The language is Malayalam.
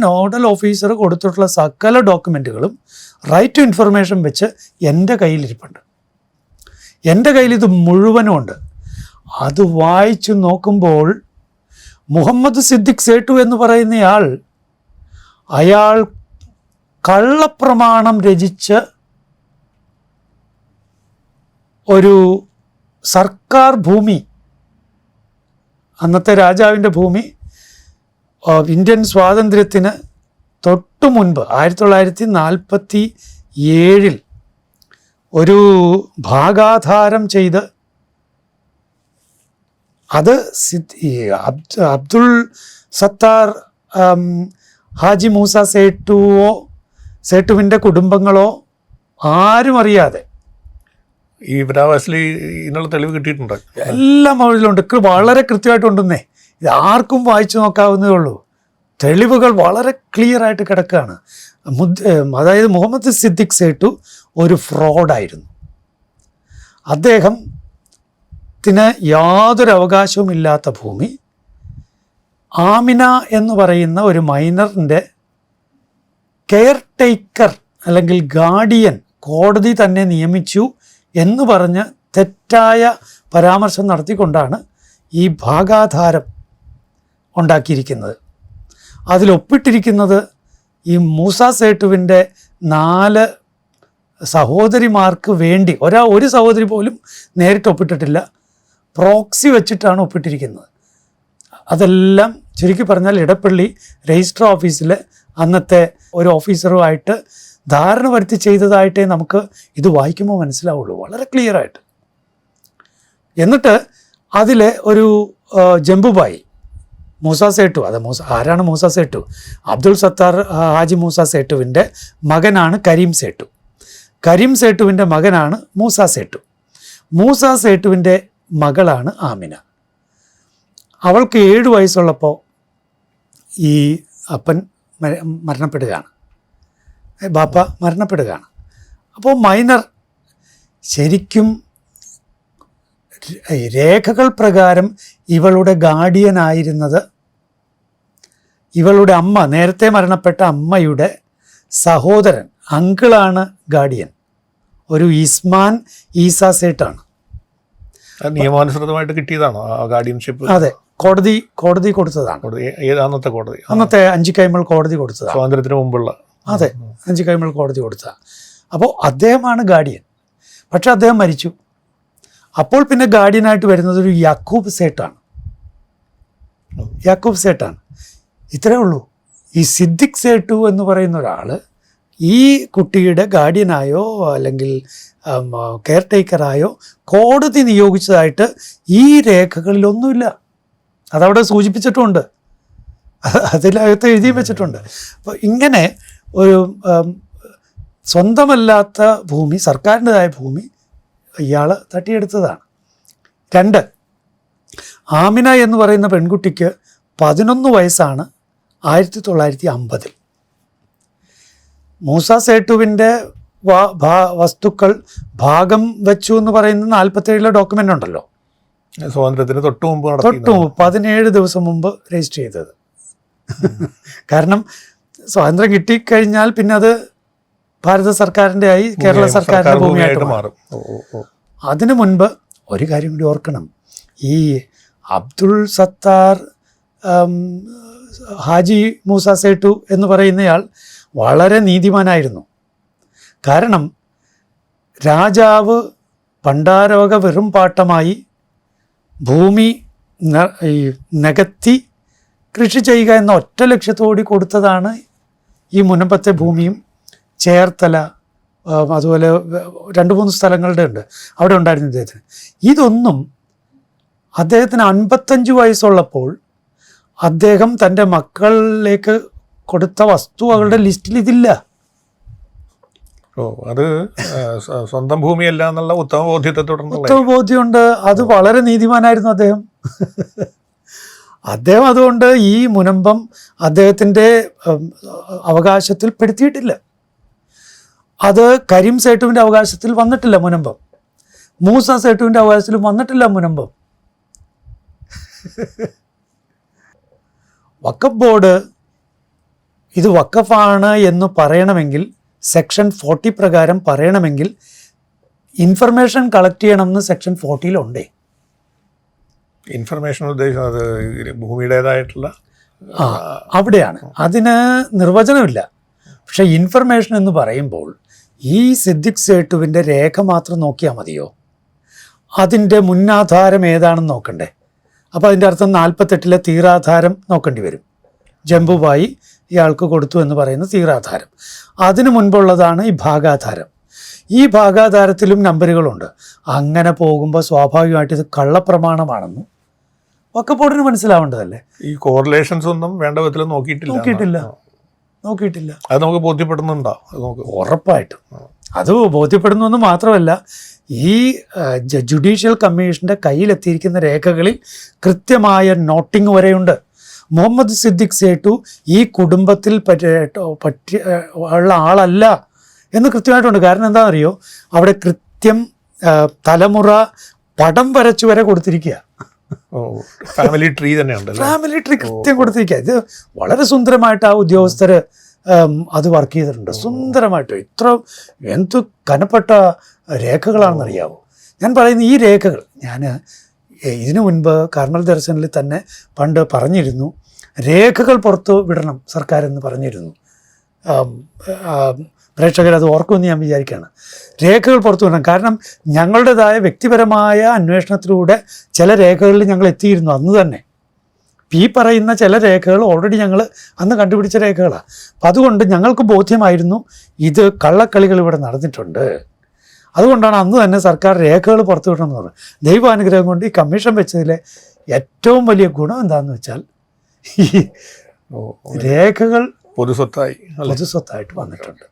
നോഡൽ ഓഫീസർ കൊടുത്തിട്ടുള്ള സകല ഡോക്യുമെന്റുകളും റൈറ്റ് ടു ഇൻഫർമേഷൻ വെച്ച് എന്റെ കയ്യിലിരിപ്പുണ്ട്. എന്റെ കയ്യിൽ ഇത് മുഴുവനും ഉണ്ട്. അത് വായിച്ചു നോക്കുമ്പോൾ മുഹമ്മദ് സിദ്ദിഖ് സേട്ടു എന്ന് പറയുന്നയാൾ അയാൾ കള്ളപ്രമാണം രചിച്ച് ഒരു സർക്കാർ ഭൂമി അന്നത്തെ രാജാവിന്റെ ഭൂമി ഇന്ത്യൻ സ്വാതന്ത്ര്യത്തിന് തൊട്ടു മുൻപ് ആയിരത്തി തൊള്ളായിരത്തി നാൽപ്പത്തി ഏഴിൽ ഒരു ഭാഗാധാരം ചെയ്ത് അത് അബ്ദുൾ സത്താർ ഹാജി മൂസ സേട്ടുവോ സേട്ടുവിന്റെ കുടുംബങ്ങളോ ആരും അറിയാതെ ഈ ഇതിനുള്ള തെളിവ് കിട്ടിയിട്ടുണ്ട്. എല്ലാം അതിലുണ്ട് കൃ- വളരെ കൃത്യമായിട്ടുണ്ടെന്നേ ഇത് ആർക്കും വായിച്ചു നോക്കാവുന്നതേ ഉള്ളൂ. തെളിവുകൾ വളരെ ക്ലിയർ ആയിട്ട് കിടക്കുകയാണ് അതായത് മുഹമ്മദ് സിദ്ദിഖ് സേട്ടു ഒരു ഫ്രോഡായിരുന്നു അദ്ദേഹം ത്തിന് യാതൊരു അവകാശവും ഇല്ലാത്ത ഭൂമി. ആമിന എന്ന് പറയുന്ന ഒരു മൈനറിന്റെ കെയർ ടേക്കർ അല്ലെങ്കിൽ ഗാർഡിയൻ കോടതി തന്നെ നിയമിച്ചു എന്ന് പറഞ്ഞ് തെറ്റായ പരാമർശം നടത്തിക്കൊണ്ടാണ് ഈ ഭാഗാധാരം ഉണ്ടാക്കിയിരിക്കുന്നത്. അതിലൊപ്പിട്ടിരിക്കുന്നത് ഈ മൂസ സേട്ടുവിന്റെ നാല് സഹോദരിമാർക്ക് വേണ്ടി ഒരാ ഒരു സഹോദരി പോലും നേരിട്ട് ഒപ്പിട്ടിട്ടില്ല പ്രോക്സി വെച്ചിട്ടാണ് ഒപ്പിട്ടിരിക്കുന്നത്. അതെല്ലാം ചുരുക്കി പറഞ്ഞാൽ ഇടപ്പള്ളി രജിസ്റ്റർ ഓഫീസിൽ അന്നത്തെ ഒരു ഓഫീസറുമായിട്ട് ധാരണ വരുത്തി ചെയ്തതായിട്ടേ നമുക്ക് ഇത് വായിക്കുമ്പോൾ മനസ്സിലാവുള്ളൂ വളരെ ക്ലിയർ ആയിട്ട് എന്നിട്ട് അതിലെ ഒരു ജംബുബായി മൂസ സേട്ടു. അത് മൂസ ആരാണ് മൂസ സേട്ടു? അബ്ദുൾ സത്താർ ഹാജി മൂസ സേട്ടുവിന്റെ മകനാണ് കരീം സേട്ടു. കരീം സേട്ടുവിന്റെ മകനാണ് മൂസ സേട്ടു. മൂസ സേട്ടുവിന്റെ മകളാണ് ആമിന. അവൾക്ക് ഏഴ് വയസ്സുള്ളപ്പോൾ ഈ അപ്പൻ മരണപ്പെടുകയാണ്. ബാപ്പ മരണപ്പെടുകയാണ്. അപ്പോൾ മൈനർ ശരിക്കും രേഖകൾ പ്രകാരം ഇവളുടെ ഗാർഡിയനായിരുന്നത് ഇവളുടെ അമ്മ നേരത്തെ മരണപ്പെട്ട അമ്മയുടെ സഹോദരൻ അങ്കിളാണ് ഗാർഡിയൻ. ഒരു ഇസ്മാൻ ഈസ സേട്ടാണ്. നിയമാനുസൃതമായിട്ട് കിട്ടിയതാണോ? ആ ഗാർഡിയൻഷിപ്പ്? അതെ കോടതി കോടതി കൊടുത്തതാണ്. അന്നത്തെ കോടതി. അന്നത്തെ അഞ്ചു കൈമൾ കോടതി കൊടുത്തതാണ്. സ്വാതന്ത്ര്യത്തിന് മുമ്പുള്ള. അതെ അഞ്ചു കൈമൾ കോടതി കൊടുത്ത അപ്പോൾ അദ്ദേഹമാണ് ഗാർഡിയൻ. പക്ഷെ അദ്ദേഹം മരിച്ചു. അപ്പോൾ പിന്നെ ഗാർഡിയനായിട്ട് വരുന്നത് ഒരു യാക്കൂബ് സേട്ടാണ്. യാക്കൂബ് സേട്ടാണ്. ഇത്രേ ഉള്ളൂ. ഈ സിദ്ദിഖ് സേട്ടു എന്ന് പറയുന്ന ഒരാൾ ഈ കുട്ടിയുടെ ഗാർഡിയനായോ അല്ലെങ്കിൽ കെയർ ടേക്കറായോ കോടതി നിയോഗിച്ചതായിട്ട് ഈ രേഖകളിലൊന്നുമില്ല. അതവിടെ സൂചിപ്പിച്ചിട്ടുമുണ്ട് അതിലകത്ത് എഴുതി വെച്ചിട്ടുണ്ട്. അപ്പോൾ ഇങ്ങനെ ഒരു സ്വന്തമല്ലാത്ത ഭൂമി സർക്കാരിന്റെതായ ഭൂമി ഇയാൾ തട്ടിയെടുത്തതാണ്. രണ്ട് ആമിന എന്ന് പറയുന്ന പെൺകുട്ടിക്ക് പതിനൊന്ന് വയസ്സാണ് ആയിരത്തി തൊള്ളായിരത്തി അമ്പതിൽ മൂസ സേട്ടുവിന്റെ വസ്തുക്കൾ ഭാഗം വെച്ചു എന്ന് പറയുന്ന നാൽപ്പത്തേഴിലെ ഡോക്യുമെന്റ് ഉണ്ടല്ലോ. സ്വാതന്ത്ര്യത്തിന് തൊട്ട് മുമ്പ് തൊട്ടു മുമ്പ് പതിനേഴ് ദിവസം മുമ്പ് രജിസ്റ്റർ ചെയ്തത്. കാരണം സ്വാതന്ത്ര്യം കിട്ടിക്കഴിഞ്ഞാൽ പിന്നെ അത് ഭാരത സർക്കാരിന്റെ ആയി കേരള സർക്കാരിന്റെ ഭൂമിയായിട്ട് മാറും. അതിനു മുൻപ് ഒരു കാര്യം കൂടി ഓർക്കണം. ഈ അബ്ദുൾ സത്താർ ഹാജി മൂസ സേട്ടു എന്ന് പറയുന്നയാൾ വളരെ നീതിമാനായിരുന്നു. കാരണം രാജാവ് പണ്ടാരോഗ വെറും പാട്ടമായി ഭൂമി നികത്തി കൃഷി ചെയ്യുക എന്ന ഒറ്റ ലക്ഷ്യത്തോടി കൊടുത്തതാണ് ഈ മുനമ്പത്തെ ഭൂമിയും ചേർത്തല അതുപോലെ രണ്ട് മൂന്ന് സ്ഥലങ്ങളുടെ ഉണ്ട് അവിടെ ഉണ്ടായിരുന്നു ഇദ്ദേഹത്തിന്. ഇതൊന്നും അദ്ദേഹത്തിന് അൻപത്തഞ്ച് വയസ്സുള്ളപ്പോൾ അദ്ദേഹം തന്റെ മക്കളിലേക്ക് കൊടുത്ത വസ്തുവകളുടെ ലിസ്റ്റിൽ ഇതില്ല. ഓ അത് സ്വന്തം ഭൂമിയല്ല എന്നുള്ള ഉത്തമ ബോധ്യത്തെ തുടർന്ന് ഉത്തമ ബോധ്യമുണ്ട്. അത് വളരെ നീതിമാനായിരുന്നു അദ്ദേഹം. അദ്ദേഹം അതുകൊണ്ട് ഈ മുനമ്പം അദ്ദേഹത്തിന്റെ അവകാശത്തിൽ പെടുത്തിയിട്ടില്ല. അത് കരീം സേട്ടുവിന്റെ അവകാശത്തിൽ വന്നിട്ടില്ല മുനമ്പം. മൂസ സേട്ടുവിന്റെ അവകാശത്തിൽ വന്നിട്ടില്ല മുനമ്പം. വക്കഫ് ബോർഡ് ഇത് വക്കഫാണ് എന്ന് പറയണമെങ്കിൽ സെക്ഷൻ ഫോർട്ടി പ്രകാരം പറയണമെങ്കിൽ ഇൻഫർമേഷൻ കളക്ട് ചെയ്യണമെന്ന് സെക്ഷൻ ഫോർട്ടിയിലുണ്ടേ. ഇൻഫർമേഷൻ ഉദ്ദേശം അത് ഭൂമിയുടേതായിട്ടുള്ള അവിടെയാണ്. അതിന് നിർവചനമില്ല. പക്ഷെ ഇൻഫർമേഷൻ എന്ന് പറയുമ്പോൾ ഈ സിദ്ദിഖ് സേട്ടുവിന്റെ രേഖ മാത്രം നോക്കിയാൽ മതിയോ? അതിന്റെ മുന്നാധാരം ഏതാണെന്ന് നോക്കണ്ടേ? അപ്പോൾ അതിന്റെ അർത്ഥം നാൽപ്പത്തെട്ടിലെ തീരാധാരം നോക്കേണ്ടി വരും. ജംബുബായി ഇയാൾക്ക് കൊടുത്തു എന്ന് പറയുന്ന തീരാധാരം അതിനു മുൻപുള്ളതാണ് ഈ ഭാഗാധാരം. ഈ ഭാഗാധാരത്തിലും നമ്പറുകളുണ്ട് അങ്ങനെ പോകുമ്പോൾ സ്വാഭാവികമായിട്ട് ഇത് കള്ളപ്രമാണമാണെന്ന് വക്കപ്പോടിന് മനസ്സിലാവേണ്ടതല്ലേ? ഈ കോറിലേഷൻസ് ഒന്നും വേണ്ട വിധത്തിൽ നോക്കിയിട്ടില്ല. നോക്കിയിട്ടില്ല. നോക്കിയിട്ടില്ല. അത് നമുക്ക് ബോധ്യപ്പെടുന്നുണ്ടോ ഉറപ്പായിട്ടും. അത് ബോധ്യപ്പെടുന്നു മാത്രമല്ല ഈ ജുഡീഷ്യൽ കമ്മീഷന്റെ കയ്യിലെത്തിയിരിക്കുന്ന രേഖകളിൽ കൃത്യമായ നോട്ടിംഗ് വരെയുണ്ട്. മുഹമ്മദ് സിദ്ദിഖ് സേട്ടു ഈ കുടുംബത്തിൽ പറ്റ ഉള്ള ആളല്ല എന്ന് കൃത്യമായിട്ടുണ്ട്. കാരണം എന്താണെന്നറിയോ? അവിടെ കൃത്യം തലമുറ പടം വരച്ചു വരെ കൊടുത്തിരിക്കുക. ഫാമിലി ട്രീ തന്നെ ഫാമിലി ട്രീ കൃത്യം കൊടുത്തിരിക്കുക. ഇത് വളരെ സുന്ദരമായിട്ട് ആ ഉദ്യോഗസ്ഥർ അത് വർക്ക് ചെയ്തിട്ടുണ്ട്. സുന്ദരമായിട്ട്. ഇത്ര എന്ത് കനപ്പെട്ട രേഖകളാണെന്നറിയാവോ? ഞാൻ പറയുന്ന ഈ രേഖകൾ ഞാൻ ഇതിനു മുൻപ് കർണൽ ദർശനിൽ തന്നെ പണ്ട് പറഞ്ഞിരുന്നു. രേഖകൾ പുറത്തു വിടണം സർക്കാർ എന്ന് പറഞ്ഞിരുന്നു പ്രേക്ഷകർ അത് ഓർക്കുമെന്ന് ഞാൻ വിചാരിക്കുകയാണ്. രേഖകൾ പുറത്തു വിടണം. കാരണം ഞങ്ങളുടേതായ വ്യക്തിപരമായ അന്വേഷണത്തിലൂടെ ചില രേഖകളിൽ ഞങ്ങൾ എത്തിയിരുന്നു അന്ന് തന്നെ. ഈ പറയുന്ന ചില രേഖകൾ ഓൾറെഡി ഞങ്ങൾ അന്ന് കണ്ടുപിടിച്ച രേഖകളാണ് അപ്പം അതുകൊണ്ട് ഞങ്ങൾക്ക് ബോധ്യമായിരുന്നു ഇത് കള്ളക്കളികൾ ഇവിടെ നടന്നിട്ടുണ്ട്. അതുകൊണ്ടാണ് അന്ന് തന്നെ സർക്കാർ രേഖകൾ പുറത്തുവിടണമെന്ന് പറഞ്ഞത്. ദൈവാനുഗ്രഹം കൊണ്ട് ഈ കമ്മീഷൻ വെച്ചതിലെ ഏറ്റവും വലിയ ഗുണം എന്താണെന്ന് വെച്ചാൽ ഈ രേഖകൾ പൊതുസ്വത്തായി പൊതുസ്വത്തായിട്ട് വന്നിട്ടുണ്ട്.